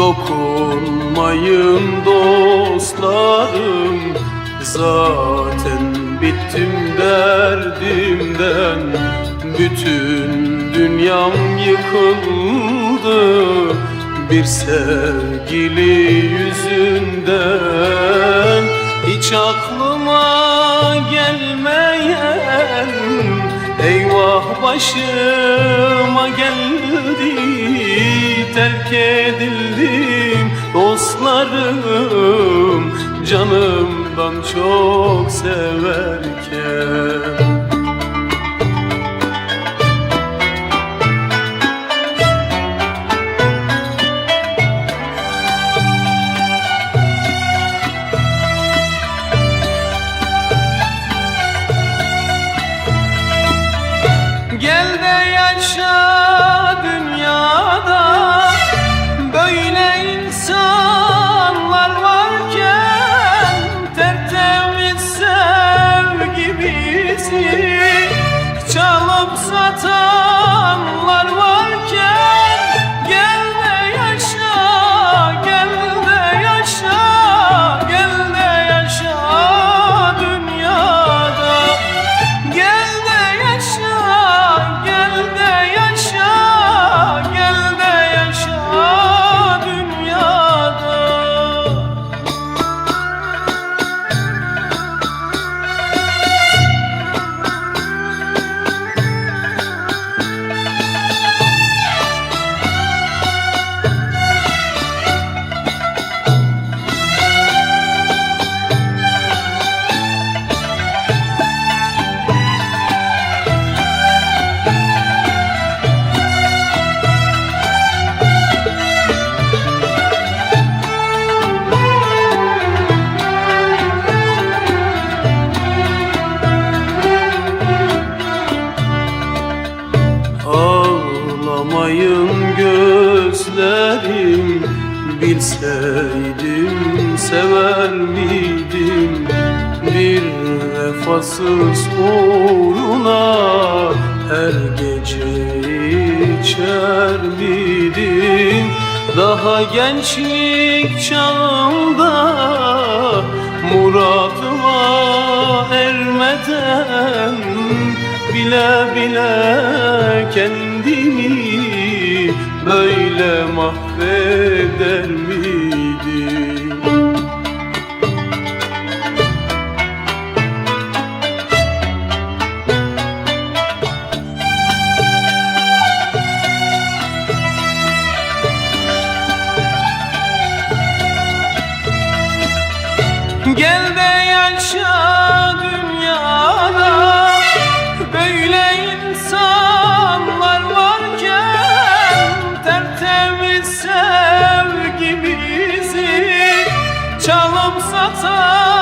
Ağlamayın dostlarım. Zaten bittim derdimden. Bütün dünyam yıkıldı Bir sevgili yüzünden. Hiç aklıma gelmeyen Eyvah başıma geldi Terk edildim. Dostlarım Canımdan çok severken Çalıp Bilseydim sever miydim? Bir vefasız uğruna Her gece içer miydim Daha gençlik çağımda Muradıma ermeden Bile bile kendimi böyle mahveder Gel de yaşa dünyada. Böyle insanlar varken Tertemiz sevgimizi çalıp satar